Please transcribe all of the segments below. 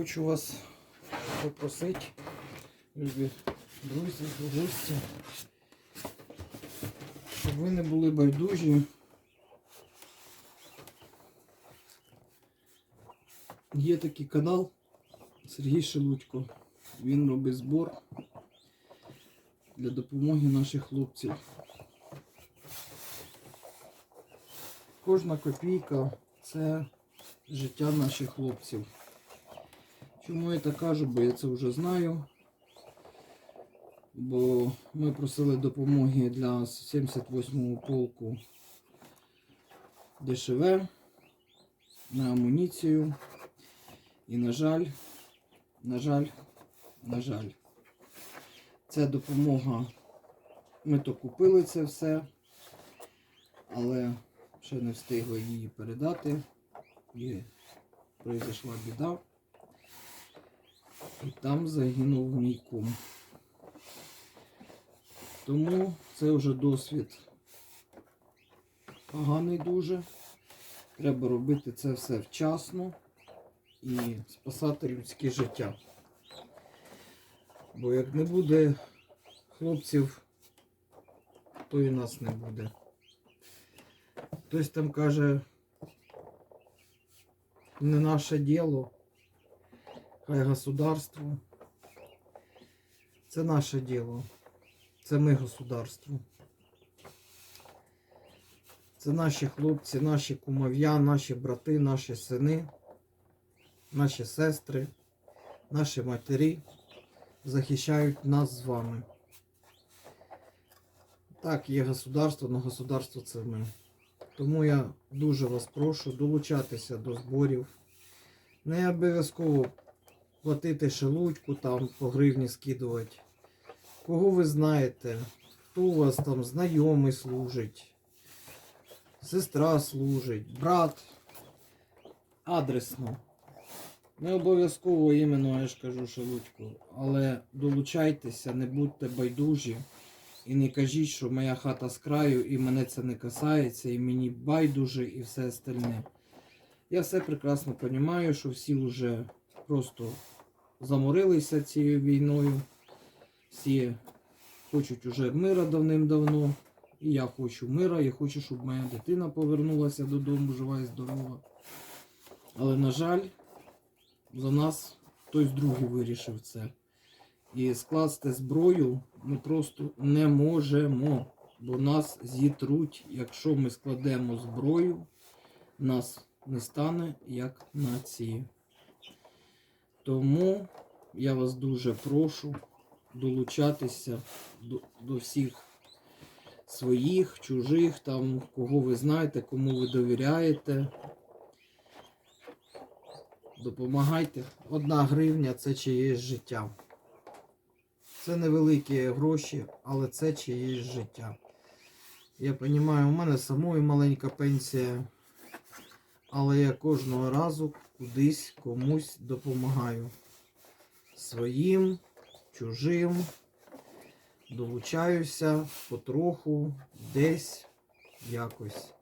хочу вас попросити, любі друзі, гості, щоб ви не були байдужі. Є такий канал Сергій Шелудько. Він робить збор для допомоги наших хлопців. Кожна копійка це життя наших хлопців. Чому я так кажу, бо я це вже знаю. Бо ми просили допомоги для 78-го полку ДШВ на амуніцію. І на жаль, на жаль, на жаль, ця допомога. Ми то купили це все, але ще не встигли її передати. І произошла біда. І там загинув мій кум. Тому це вже досвід поганий дуже. Треба робити це все вчасно і спасати людське життя. Бо як не буде хлопців, то і нас не буде. Хтось там каже, не наше діло, государство. Це наше діло. Це ми государство. Це наші хлопці, наші кумов'я, наші брати, наші сини, наші сестри, наші матері захищають нас з вами. Так, є государство, але государство це ми. Тому я дуже вас прошу долучатися до зборів. Не обов'язково платити шелудьку, там по гривні скидувати. Кого ви знаєте, хто у вас там знайомий служить, сестра служить, брат. Адресно. Не обов'язково іменно, я ж кажу, шелудьку, але долучайтеся, не будьте байдужі. І не кажіть, що моя хата з краю і мене це не касається, і мені байдуже і все остальне. Я все прекрасно розумію, що всі вже просто заморилися цією війною. Всі хочуть уже мира давним-давно. І я хочу мира, я хочу, щоб моя дитина повернулася додому, жива і здорова. Але, на жаль, за нас хтось другий вирішив це. І скласти зброю ми просто не можемо, бо нас зітруть. Якщо ми складемо зброю, нас не стане як нації. Тому я вас дуже прошу долучатися до, до всіх своїх, чужих, там, кого ви знаєте, кому ви довіряєте. Допомагайте. Одна гривня це чиєсь життя. Це невеликі гроші, але це чиєсь життя. Я розумію, у мене самої маленька пенсія, але я кожного разу кудись комусь допомагаю. Своїм, чужим. Долучаюся потроху, десь, якось.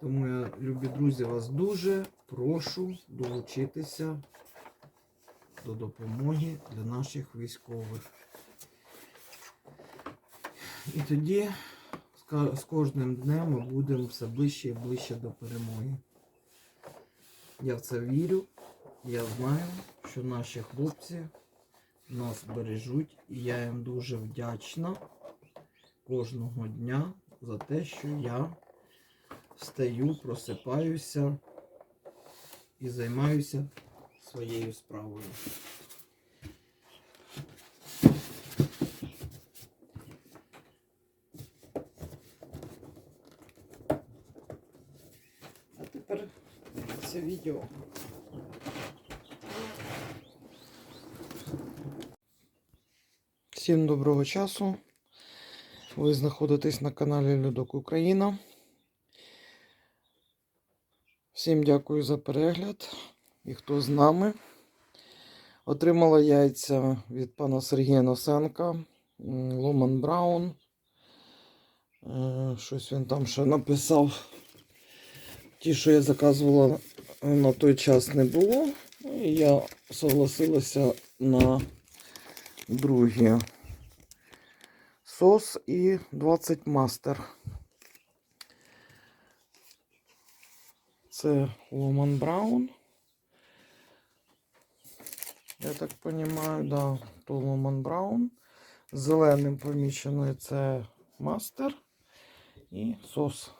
Тому я, любі друзі, вас дуже прошу долучитися до допомоги для наших військових. І тоді з кожним днем ми будемо все ближче і ближче до перемоги. Я в це вірю. Я знаю, що наші хлопці нас бережуть, і я їм дуже вдячна кожного дня за те, що я встаю, просипаюся і займаюся своєю справою. А тепер це відео. Всім доброго часу. Ви знаходитесь на каналі Людок Україна. Всім дякую за перегляд і хто з нами. Отримала яйця від пана Сергія Носенка, Ломан Браун. Е, Щось він там ще написав. Ті, що я заказувала на той час не було. І я согласилася на друге. Сос і 20 мастер. Це Ломан Браун. Я так розумію, да, то Ломан Браун. Зеленим поміченою це мастер і сос.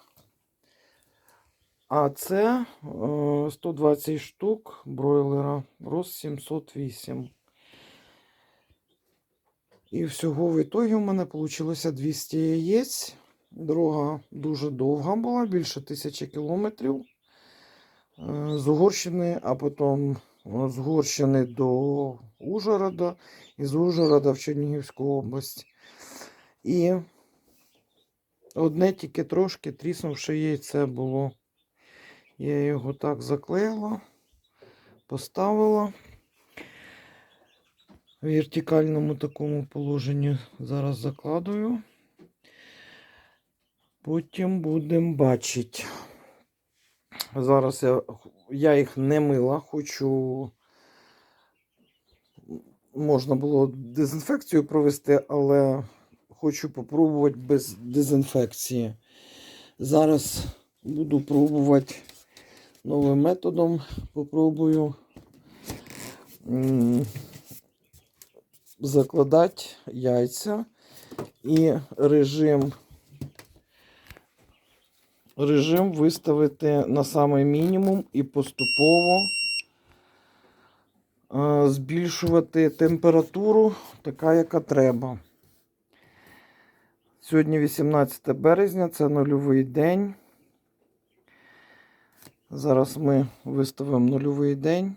А це е, 120 штук бройлера рост 708. І всього в ітогі у мене вийшло 200 яєць. Дорога дуже довга була, більше тисячі кілометрів. Е, З Угорщини, а потім е, з Угорщини до Ужгорода і з Ужгорода в Чернігівську область. І одне тільки трошки тріснувши яйце було. Я його так заклеїла, поставила в вертикальному такому положенні. Зараз закладую. Потім будемо бачити. Зараз я, я їх не мила, хочу. Можна було дезінфекцію провести, але хочу попробувати без дезінфекції. Зараз буду пробувати новим методом. Попробую закладати яйця і режим, режим виставити на самий мінімум і поступово е, збільшувати температуру, така, яка треба. Сьогодні 18 березня, це нульовий день. Зараз ми виставимо нульовий день.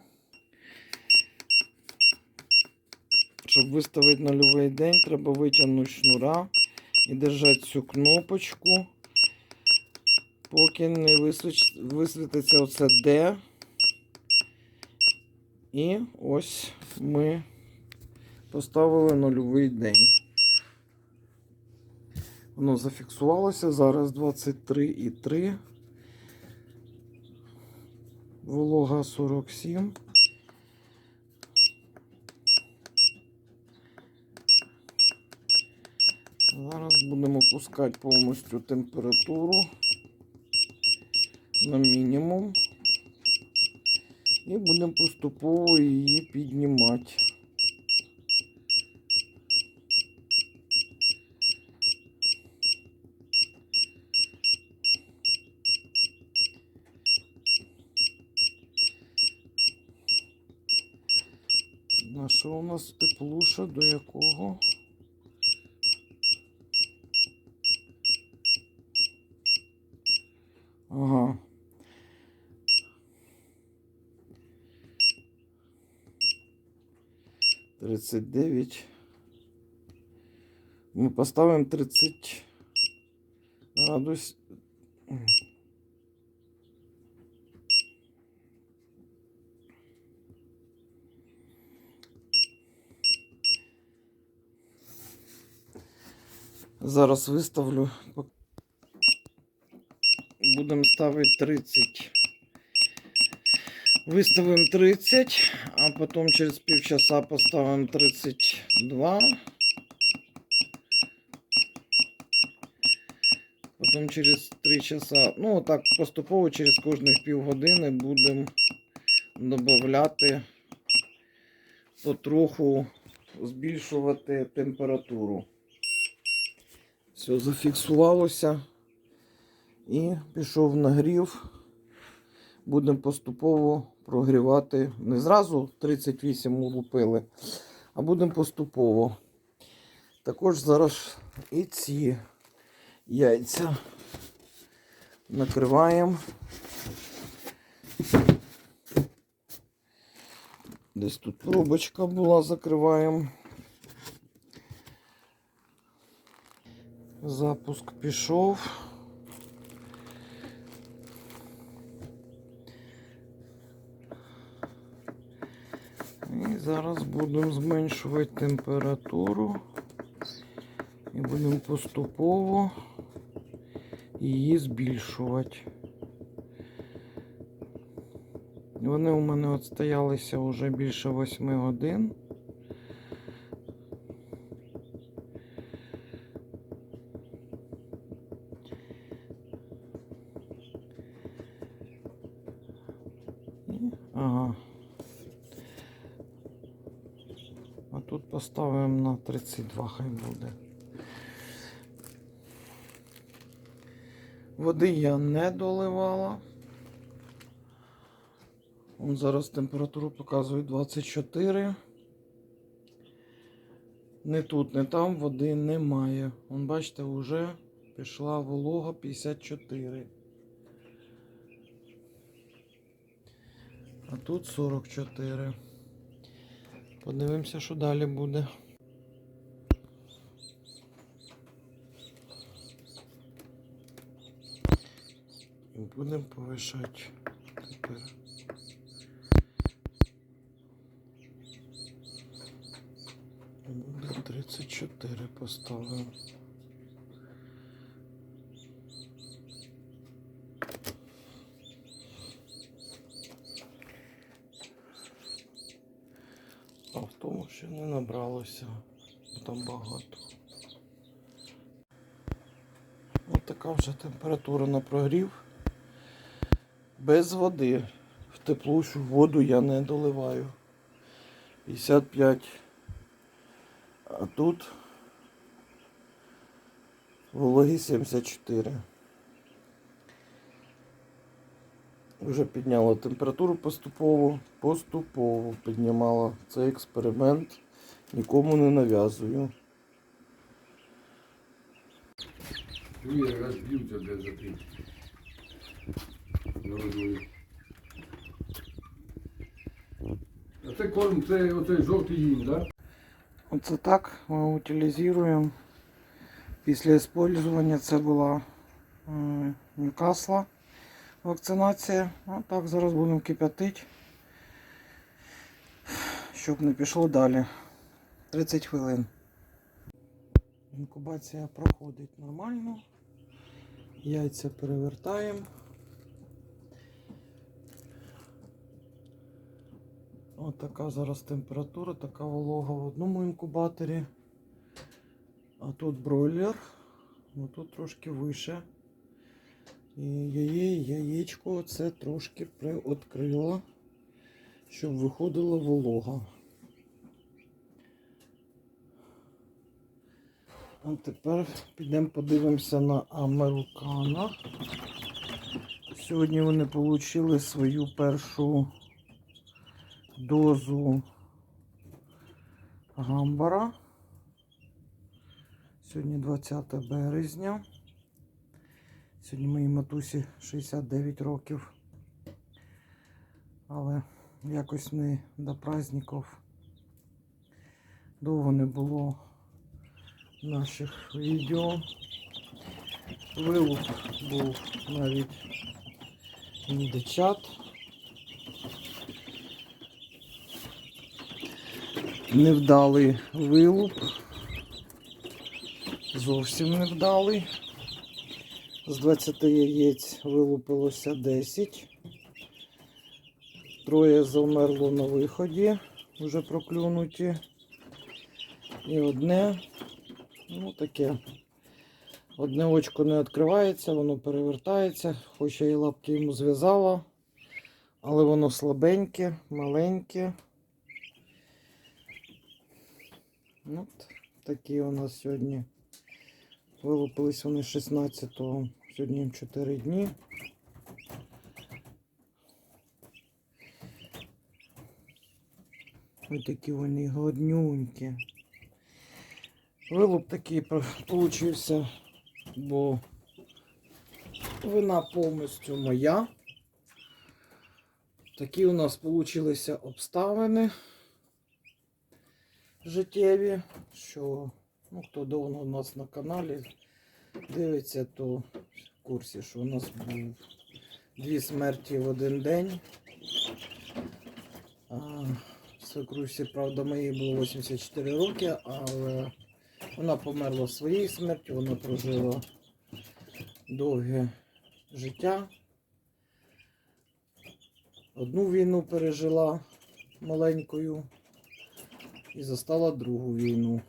Щоб виставити нульовий день, треба витягнути шнура і держати цю кнопочку, поки не висвітиться оце D. І ось ми поставили нульовий день. Воно зафіксувалося. Зараз 23,3. Волога 47. Зараз будемо пускати повністю температуру на мінімум. І будемо поступово її піднімати. Нас теплуша до якого? Ага. Тридцять дев'ять. Ми поставимо тридцять градус. Зараз виставлю. Будемо ставити 30. Виставимо 30, а потім через півчаса поставимо 32. Потім через 3 часа. Ну, так, поступово через кожних півгодини будемо додати потроху збільшувати температуру. Все зафіксувалося. І пішов нагрів. Будемо поступово прогрівати. Не зразу 38 лупили, а будемо поступово. Також зараз і ці яйця накриваємо. Десь тут пробочка була, закриваємо. Запуск пішов. І зараз будемо зменшувати температуру і будемо поступово її збільшувати. Вони у мене от вже більше 8 годин. І- Ага. А тут поставимо на 32 хай буде. Води я не доливала. Он зараз температуру показує 24. Не тут, не там води немає. Вон, бачите, вже пішла волога 54. А тут 44. Подивимося, що далі буде. І будемо повишати тепер. Буде 34 поставимо. А в тому ще не набралося, бо там багато. Ось така вже температура на прогрів. Без води. В теплущу воду я не доливаю. 55. А тут вологі 74. Вже підняла температуру поступово, поступово піднімала. Це експеримент. Нікому не нав'язую. Чує, розб'ються де за тим. Народою. А це корм, це оцей жовтий їм, так? Оце так ми утилізуємо. Після використання це була е, Ньюкасла вакцинація. А так зараз будемо кип'ятити, щоб не пішло далі. 30 хвилин. Інкубація проходить нормально. Яйця перевертаємо. Ось така зараз температура, така волога в одному інкубаторі. А тут бройлер. Ну тут трошки вище. І яє, яєчко це трошки приоткрило, щоб виходила волога. А тепер підемо подивимося на американо. Сьогодні вони отримали свою першу дозу гамбара. Сьогодні 20 березня. Сьогодні моїй матусі 69 років. Але якось не до праздників. Довго не було наших відео. Вилуп був навіть індичат. Невдалий вилуп. Зовсім невдалий. З 20 яєць вилупилося 10. Троє завмерло на виході, вже проклюнуті. І одне, ну таке. Одне очко не відкривається, воно перевертається, хоч я і лапки йому зв'язала, але воно слабеньке, маленьке. Ну, От такі у нас сьогодні. Вилупились вони 16-го, сьогодні їм 4 дні. Ось такі вони годнюнькі. Вилуп такий получився, бо вина повністю моя. Такі у нас получилися обставини життєві, що ну, хто давно у нас на каналі дивиться, то в курсі, що у нас був дві смерті в один день. А, Свекрусі, правда, моїй було 84 роки, але вона померла своєю смертю, вона прожила довге життя. одну війну пережила маленькою і застала другу війну.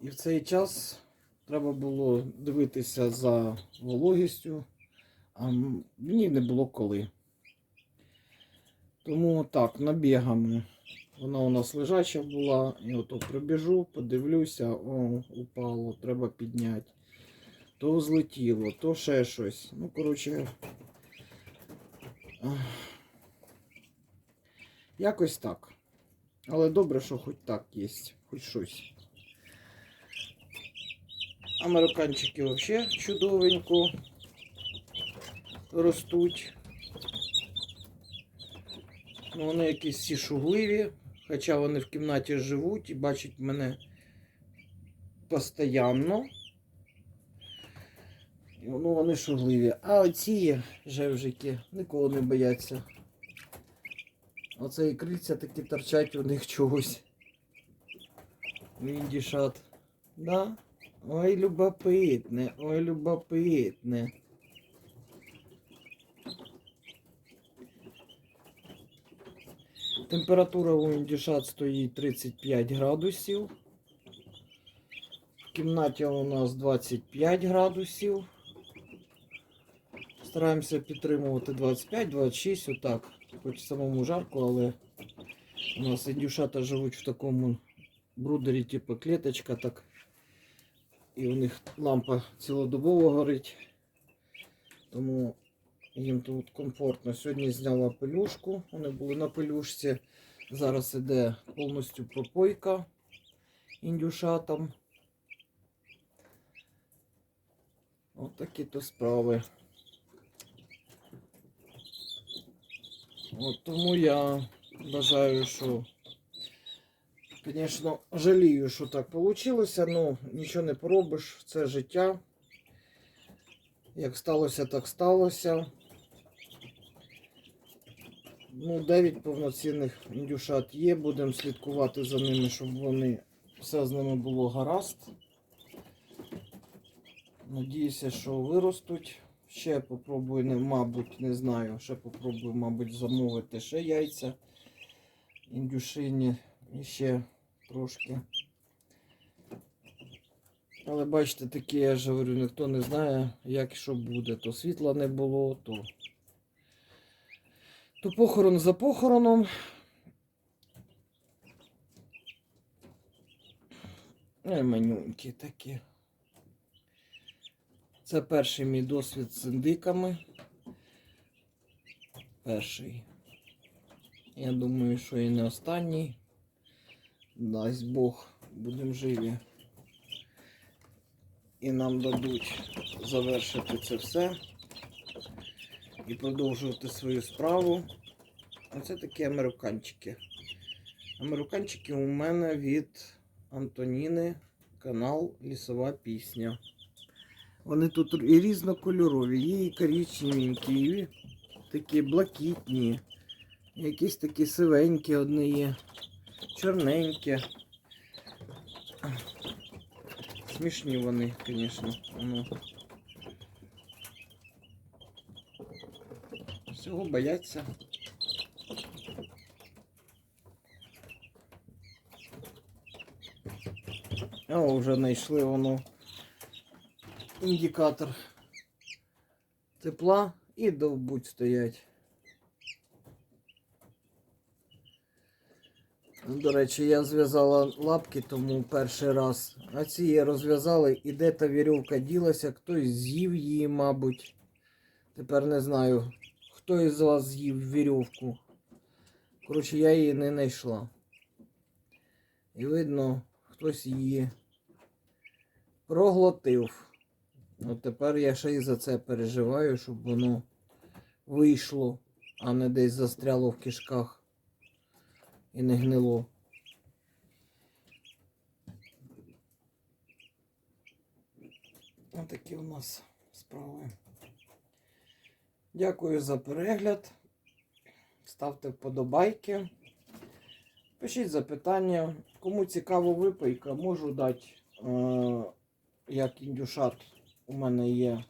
І в цей час треба було дивитися за вологістю, а мені не було коли. Тому так, набігами. Вона у нас лежача була, і ото прибіжу, подивлюся, о, упало, треба підняти. То злетіло, то ще щось. Ну, коротше. Якось так. Але добре, що хоч так є, хоч щось. Американчики взагалі чудовенько ростуть. Ну, вони якісь всі шугливі, хоча вони в кімнаті живуть і бачать мене постійно. Ну, вони шугливі. А оці жевжики нікого не бояться. Оце і крильця такі торчать у них чогось. Індішат. Да? Ой, любопитне, ой, любопитне. Температура у індішат стоїть 35 градусів. В кімнаті у нас 25 градусів. Стараємося підтримувати 25-26, отак. Хоч самому жарко, але у нас індюшата живуть в такому брудері, типу клеточка, так. І у них лампа цілодобово горить. Тому їм тут комфортно. Сьогодні зняла пелюшку, вони були на пелюшці. Зараз іде повністю пропойка індюшатам. От такі то справи. От тому я бажаю, що, звісно, жалію, що так вийшло, але нічого не поробиш, це життя. Як сталося, так сталося. Ну, 9 повноцінних індюшат є, будемо слідкувати за ними, щоб вони все з ними було гаразд. Надіюся, що виростуть. Ще попробую, не, мабуть, не знаю. Ще попробую, мабуть, замовити ще яйця індюшині і ще трошки. Але бачите, таке, я ж говорю, ніхто не знає, як що буде. То світла не було, то, то похорон за похороном. Ай, манюнькі такі. Це перший мій досвід з індиками. Перший. Я думаю, що і не останній. Дасть Бог, будемо живі. І нам дадуть завершити це все. І продовжувати свою справу. Оце такі американчики. Американчики у мене від Антоніни, канал Лісова Пісня. Вони тут і різнокольорові, є і коричневенькі, і такі блакитні, якісь такі сивенькі одні є, чорненькі. Смішні вони, звісно. Ну. Всього бояться. О, вже знайшли воно індикатор тепла і довбуть стоять. До речі, я зв'язала лапки, тому перший раз. А ці розв'язали і де та вірьовка ділася, хтось з'їв її, мабуть. Тепер не знаю, хто із вас з'їв вірьовку. Коротше, я її не знайшла. І видно, хтось її проглотив. От тепер я ще й за це переживаю, щоб воно вийшло, а не десь застряло в кишках і не гнило. Ось такі у нас справи. Дякую за перегляд. Ставте вподобайки. Пишіть запитання. Кому цікава випийка, можу дати, е, як індюшат у мене є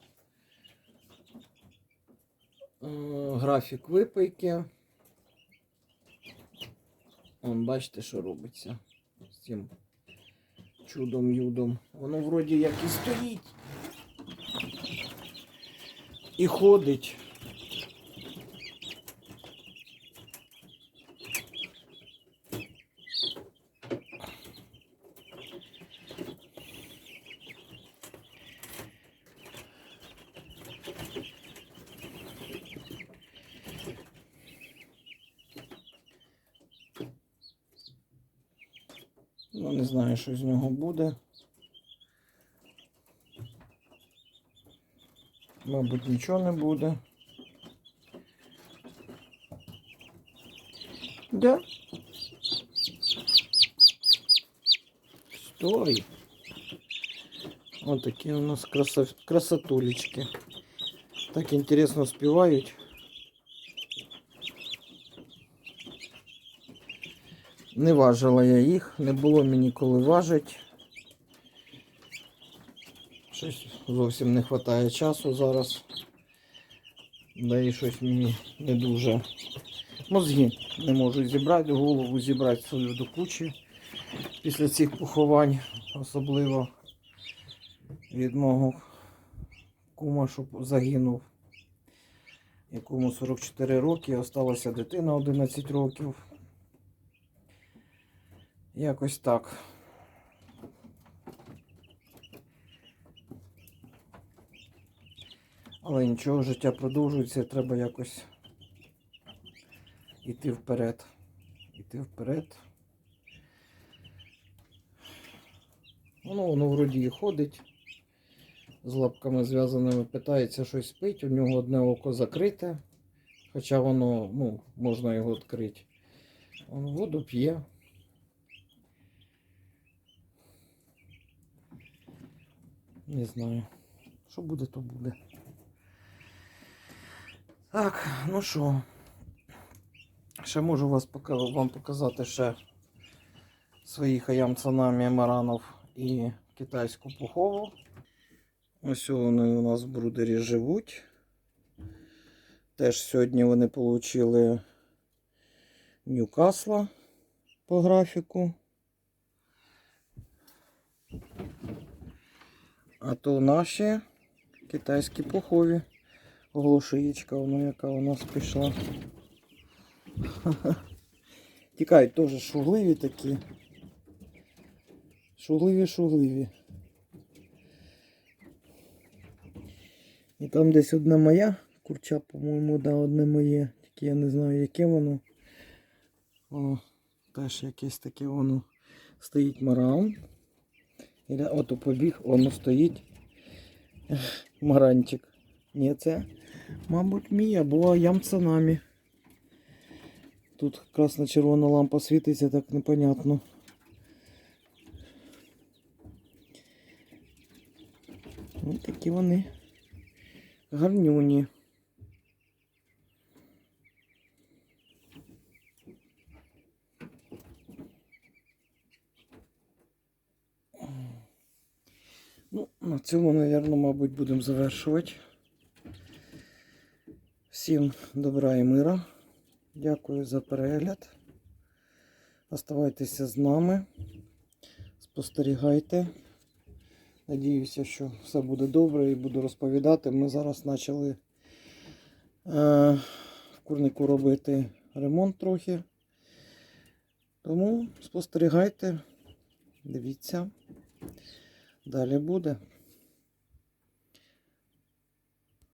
графік випийки. Вон, бачите, що робиться з цим чудом-юдом. Воно вроді як і стоїть. І ходить. Не знаю, що з нього буде. Мабуть, нічого не буде. Да. Стой. Вот такие у нас красотулечки. Так интересно спевают. Не важила я їх, не було мені коли важить. Щось зовсім не вистачає часу зараз. Да і щось мені не дуже. Мозги не можу зібрати, голову зібрати свою до кучі після цих поховань, особливо від мого кума, що загинув, якому 44 роки, осталася дитина 11 років. Якось так. Але нічого, життя продовжується, треба якось іти вперед. Іти вперед. Воно, воно вроді і ходить. З лапками зв'язаними питається щось спить, у нього одне око закрите, хоча воно, ну, можна його відкрити. Воду п'є. Не знаю. Що буде, то буде. Так, ну що. Ще можу вас вам показати ще своїх аям цанамі маранов і китайську пухову. Ось вони у нас в брудері живуть. Теж сьогодні вони отримали Ньюкасла по графіку. А то наші китайські пухові. Глушиєчка, воно яка у нас пішла. Тікають теж шугливі такі. Шугливі, шугливі. І там десь одна моя курча, по-моєму, да, одне моє. Тільки я не знаю, яке воно. Воно теж якесь таке воно стоїть маран. Іде, ото побіг, воно стоїть. Маранчик. Ні, це, мабуть, мій або ямцанамі. Тут красно-червона лампа світиться, так непонятно. Ось такі вони гарнюні. Ну, на цьому, мабуть, мабуть, будемо завершувати. Всім добра і мира. Дякую за перегляд. Оставайтеся з нами. Спостерігайте. Надіюся, що все буде добре і буду розповідати. Ми зараз почали е, в курнику робити ремонт трохи. Тому спостерігайте, дивіться. Далі буде.